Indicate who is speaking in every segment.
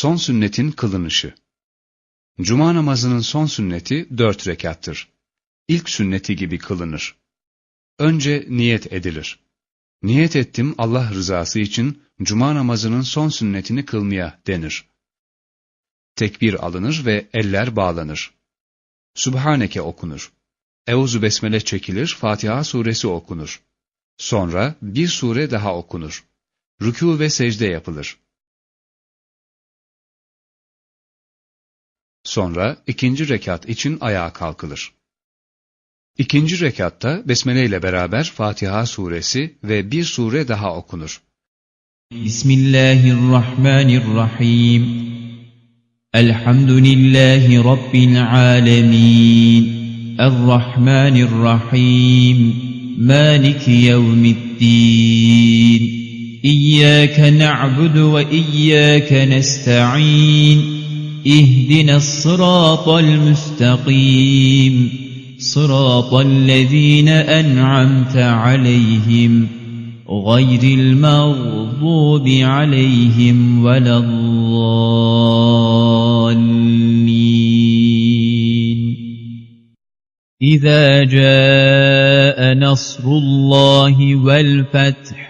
Speaker 1: Son sünnetin kılınışı Cuma namazının son sünneti dört rekattır. İlk sünneti gibi kılınır. Önce niyet edilir. Niyet ettim Allah rızası için cuma namazının son sünnetini kılmaya denir. Tekbir alınır ve eller bağlanır. Sübhaneke okunur. Euzu besmele çekilir, Fatiha suresi okunur. Sonra bir sure daha okunur. Rükû ve secde yapılır. Sonra ikinci rekat için ayağa kalkılır. İkinci rekatta Besmele ile beraber Fatiha suresi ve bir sure daha okunur.
Speaker 2: Bismillahirrahmanirrahim. Elhamdülillahi Rabbil alemin. Errahmanirrahim. Maliki yevmiddin. İyyâke na'budu ve iyyâke nesta'in. اهدنا الصراط المستقيم. صراط الذين أنعمت عليهم. غير المغضوب عليهم ولا الضالين. إذا جاء نصر الله والفتح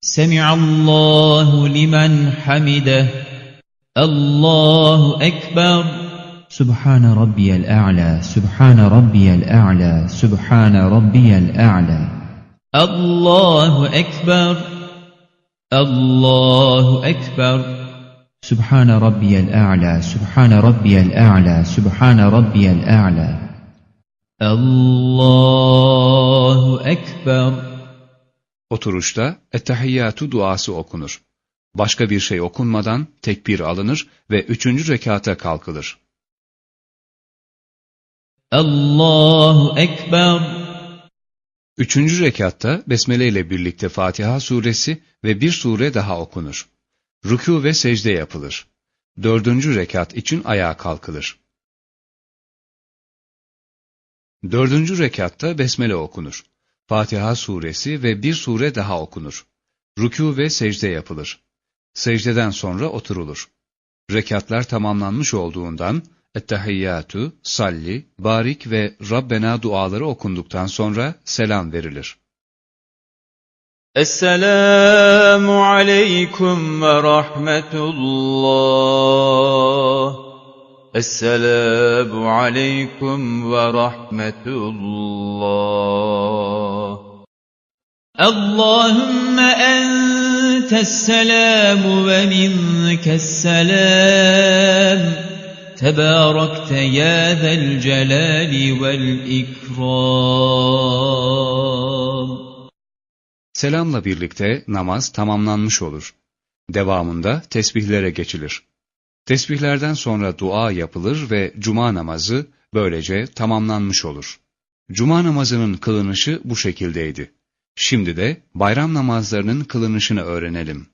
Speaker 2: سمع الله لمن حمده. الله أكبر. سبحان ربي الأعلى سبحان ربي الأعلى سبحان ربي الأعلى. الله أكبر. الله أكبر. سبحان ربي الأعلى سبحان ربي الأعلى سبحان ربي الأعلى. الله أكبر.
Speaker 1: Oturuşta ettehiyyatü duası okunur. Başka bir şey okunmadan tekbir alınır ve üçüncü rekata kalkılır.
Speaker 2: Allahu Ekber
Speaker 1: Üçüncü rekatta Besmele ile birlikte Fatiha suresi ve bir sure daha okunur. Rükû ve secde yapılır. Dördüncü rekat için ayağa kalkılır. Dördüncü rekatta Besmele okunur. Fatiha suresi ve bir sure daha okunur. Rükû ve secde yapılır. Secdeden sonra oturulur. Rekatlar tamamlanmış olduğundan Ettehiyyatü, Salli, Barik ve Rabbena duaları okunduktan sonra selam verilir.
Speaker 2: Esselamu aleykum ve rahmetullah. Esselamu aleykum ve rahmetullah. Allahümme entes selamu ve minkes selam. Tebarekte ya zel celali vel ikram.
Speaker 1: Selamla birlikte namaz tamamlanmış olur. Devamında tesbihlere geçilir. Tesbihlerden sonra dua yapılır ve cuma namazı böylece tamamlanmış olur. Cuma namazının kılınışı bu şekildeydi. Şimdi de bayram namazlarının kılınışını öğrenelim.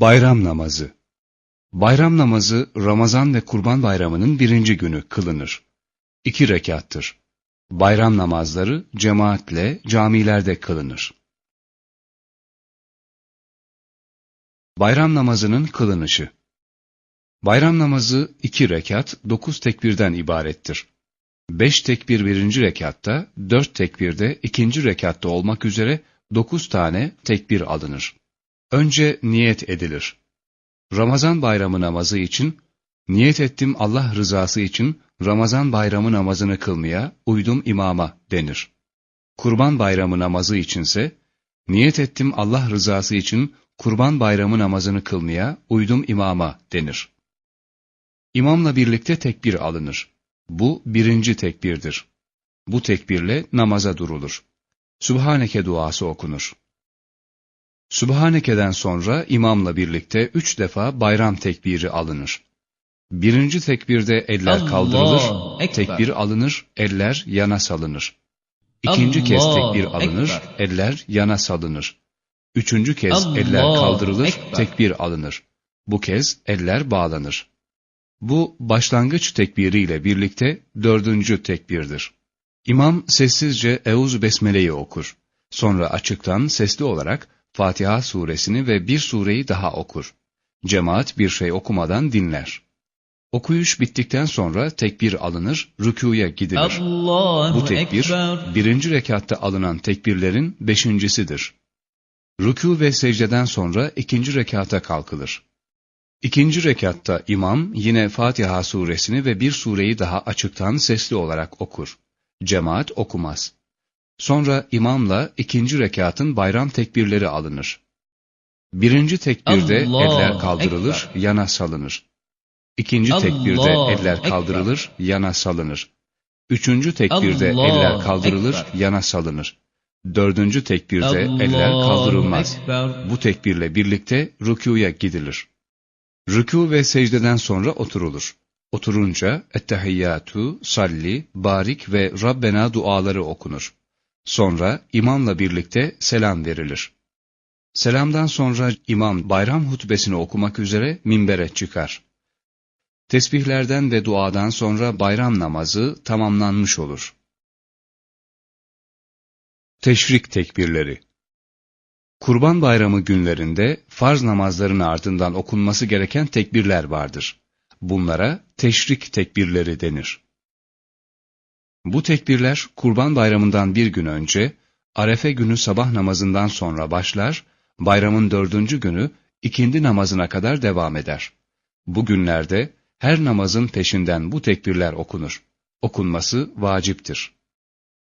Speaker 1: Bayram namazı Bayram namazı Ramazan ve Kurban Bayramı'nın birinci günü kılınır. İki rekattır. Bayram namazları cemaatle camilerde kılınır. Bayram namazının kılınışı Bayram namazı iki rekat, dokuz tekbirden ibarettir. Beş tekbir birinci rekatta, dört tekbirde ikinci rekatta olmak üzere dokuz tane tekbir alınır. Önce niyet edilir. Ramazan bayramı namazı için, niyet ettim Allah rızası için Ramazan bayramı namazını kılmaya, uydum imama denir. Kurban bayramı namazı içinse, niyet ettim Allah rızası için Kurban bayramı namazını kılmaya, uydum imama denir. İmamla birlikte tekbir alınır. Bu birinci tekbirdir. Bu tekbirle namaza durulur. Sübhaneke duası okunur. Sübhaneke'den sonra imamla birlikte üç defa bayram tekbiri alınır. Birinci tekbirde eller
Speaker 2: Allahu
Speaker 1: kaldırılır,
Speaker 2: Ekber.
Speaker 1: tekbir alınır, eller yana salınır. İkinci kez
Speaker 2: Allahu
Speaker 1: tekbir alınır,
Speaker 2: Ekber.
Speaker 1: eller yana salınır. Üçüncü kez
Speaker 2: Allahu
Speaker 1: eller kaldırılır,
Speaker 2: Ekber.
Speaker 1: tekbir alınır. Bu kez eller bağlanır. Bu başlangıç tekbiriyle birlikte dördüncü tekbirdir. İmam sessizce Eûzü Besmele'yi okur. Sonra açıktan sesli olarak Fatiha suresini ve bir sureyi daha okur. Cemaat bir şey okumadan dinler. Okuyuş bittikten sonra tekbir alınır, rükûya gidilir.
Speaker 2: Allahu
Speaker 1: Bu tekbir,
Speaker 2: Ekber.
Speaker 1: birinci rekatta alınan tekbirlerin beşincisidir. Rükû ve secdeden sonra ikinci rekata kalkılır. İkinci rekatta imam yine Fatiha suresini ve bir sureyi daha açıktan sesli olarak okur. Cemaat okumaz. Sonra imamla ikinci rekatın bayram tekbirleri alınır. Birinci tekbirde
Speaker 2: Allahu
Speaker 1: eller kaldırılır,
Speaker 2: Ekber.
Speaker 1: yana salınır. İkinci tekbirde
Speaker 2: Allahu
Speaker 1: eller
Speaker 2: Ekber.
Speaker 1: kaldırılır, yana salınır. Üçüncü tekbirde
Speaker 2: Allahu
Speaker 1: eller kaldırılır,
Speaker 2: Ekber.
Speaker 1: yana salınır. Dördüncü tekbirde eller kaldırılmaz.
Speaker 2: Ekber.
Speaker 1: Bu tekbirle birlikte rükûya gidilir. Rükû ve secdeden sonra oturulur. Oturunca ettehiyyatu, salli, barik ve Rabbena duaları okunur. Sonra imamla birlikte selam verilir. Selamdan sonra imam bayram hutbesini okumak üzere minbere çıkar. Tesbihlerden ve duadan sonra bayram namazı tamamlanmış olur. Teşrik tekbirleri Kurban bayramı günlerinde farz namazların ardından okunması gereken tekbirler vardır. Bunlara teşrik tekbirleri denir. Bu tekbirler kurban bayramından bir gün önce, arefe günü sabah namazından sonra başlar, bayramın dördüncü günü ikindi namazına kadar devam eder. Bu günlerde her namazın peşinden bu tekbirler okunur. Okunması vaciptir.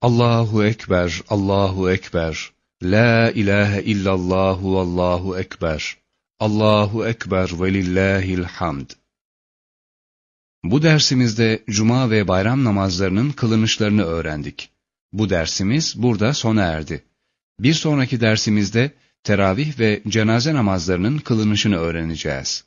Speaker 1: Allahu Ekber, Allahu Ekber, La ilahe illallahu Allahu Ekber, Allahu Ekber ve lillahil hamd. Bu dersimizde cuma ve bayram namazlarının kılınışlarını öğrendik. Bu dersimiz burada sona erdi. Bir sonraki dersimizde teravih ve cenaze namazlarının kılınışını öğreneceğiz.